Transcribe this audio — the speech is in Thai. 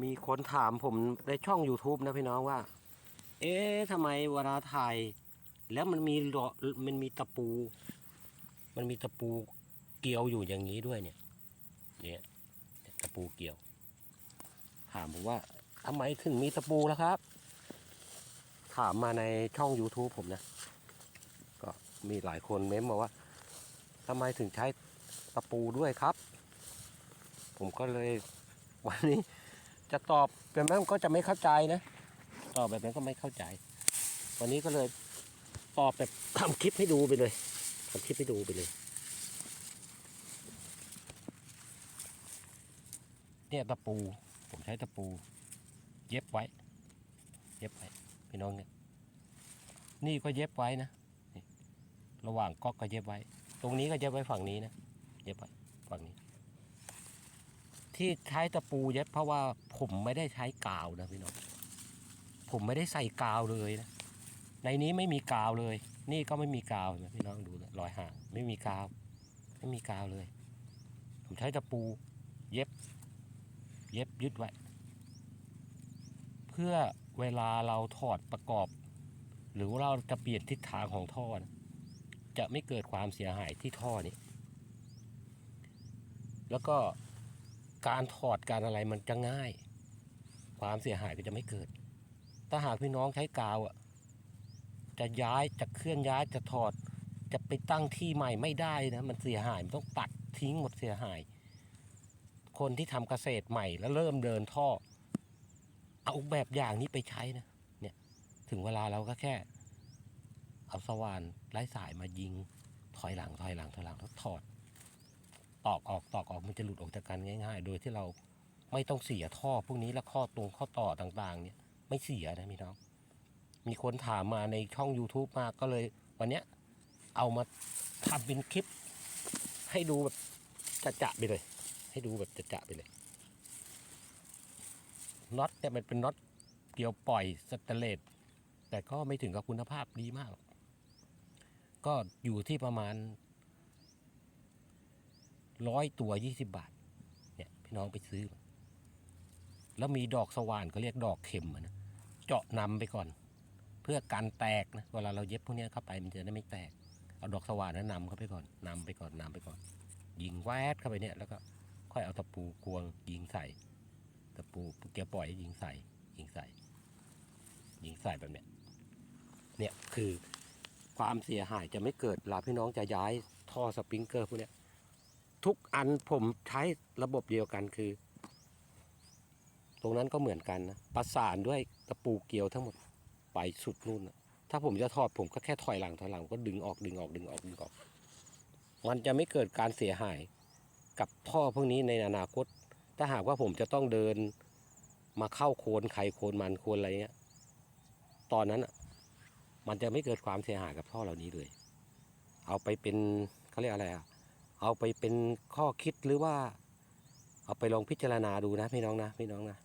มีคนถามผมในช่อง YouTube นะพี่น้องว่า เอ๊ะทำไมเวลาถ่าย แล้วมันมีหลอมันมีตะปู มันมีตะปูเกี่ยวอยู่อย่างนี้ด้วยเนี่ย เนี่ยตะปูเกี่ยว ถามผมว่าทำไมถึงมีตะปูแล้วครับ ถามมาในช่อง YouTube ผมนะ ก็มีหลายคนเม้มมาว่าทำไมถึงใช้ตะปูด้วยครับ ผมก็เลยวันนี้ จะตอบแบบนั้นก็จะไม่เข้าใจนะ ตอบแบบนั้นก็ไม่เข้าใจ วันนี้ก็เลยตอบแบบทำคลิปให้ดูไปเลยทำคลิปให้ดูไปเลย เนี่ยตะปู ผมใช้ตะปู เย็บไว้ เย็บไว้พี่น้องเนี่ยนี่ก็เย็บไว้นะระหว่างก๊อกก็เย็บไว้ ตรงนี้ก็เย็บไว้ฝั่งนี้นะ เย็บไว้ ที่ใช้ตะปูเย็บเพราะว่าผมไม่ได้ใช้กาวนะพี่น้องผมไม่ได้ใส่กาวเลยนะในนี้ไม่มีกาวเลย นี่ก็ไม่มีกาวนะพี่น้องดูรอยห่างไม่มีกาว ไม่มีกาวเลย ผมใช้ตะปู เย็บ เย็บยึดไว้ เพื่อเวลาเราถอดประกอบ หรือว่าเราจะเปลี่ยนทิศทางของท่อนะจะไม่เกิดความเสียหายที่ท่อนี้ แล้วก็ การถอดการอะไรมันจะง่าย ความเสียหายก็จะไม่เกิด ถ้าหากพี่น้องใช้กาวอะจะย้ายจะเคลื่อนย้ายจะถอด จะไปตั้งที่ใหม่ไม่ได้นะมันเสียหายมันต้องตัดทิ้งหมดเสียหาย คนที่ทำเกษตรใหม่แล้วเริ่มเดินท่อ เอาแบบอย่างนี้ไปใช้นะเนี่ยถึงเวลาเราก็แค่ เอาสว่านไร้สายมายิงถอยหลังถอยหลังถอยหลังแล้วถอด ตอกออกตอกออกมันจะหลุดออกจากกันง่าย ๆ โดยที่เราไม่ต้องเสียท่อพวกนี้และข้อตรงข้อต่อต่างๆ เนี่ย ไม่เสียนะพี่น้อง มีคนถามมาในช่อง YouTube มากก็เลย วันเนี้ยเอามาทำเป็นคลิป ให้ดูแบบจะๆไปเลย ให้ดูแบบจะๆไปเลยน็อตเนี่ยมันเป็นน็อตเกี่ยวปล่อยสแตนเลสแต่ก็ไม่ถึงกับคุณภาพดีมาก ก็อยู่ที่ประมาณ ร้อยตัวยี่สิบบาท เนี่ยพี่น้องไปซื้อ แล้วมีดอกสว่านเขาเรียกดอกเข็มอะนะเจาะนำไปก่อน เพื่อกันแตกนะเวลาเราเย็บพวกนี้เข้าไปมันจะได้ไม่แตก เอาดอกสว่านนั้นนำเข้าไปก่อนนำไปก่อนนำไปก่อน ยิงแวดเข้าไปเนี่ย แล้วก็ค่อยเอาตะปูกวงยิงใส่ตะปูเกียร์ปล่อยยิงใส่ ยิงใส่ ยิงใส่แบบเนี้ยเนี่ยคือความเสียหายจะไม่เกิดเวลาพี่น้องจะย้ายท่อสปริงเกอร์พวกเนี้ย ทุกอันผมใช้ระบบเดียวกันคือ ตรงนั้นก็เหมือนกันนะประสานด้วยตะปูเกลียวทั้งหมดไปสุดนู่นนะถ้าผมจะถอดผมก็แค่ถอยหลังถอยหลังก็ดึงออกดึงออกดึงออกดึงออก มันจะไม่เกิดการเสียหายกับท่อพวกนี้ในอนาคต ถ้าหากว่าผมจะต้องเดินมาเข้าโคนไข่โคนมันโคนอะไรเงี้ย ตอนนั้นอะมันจะไม่เกิดความเสียหายกับท่อเหล่านี้เลย เอาไปเป็นเขาเรียกอะไรอะ เอาไปเป็นข้อคิดหรือว่า เอาไปลองพิจารณาดูนะพี่น้องนะพี่น้องนะ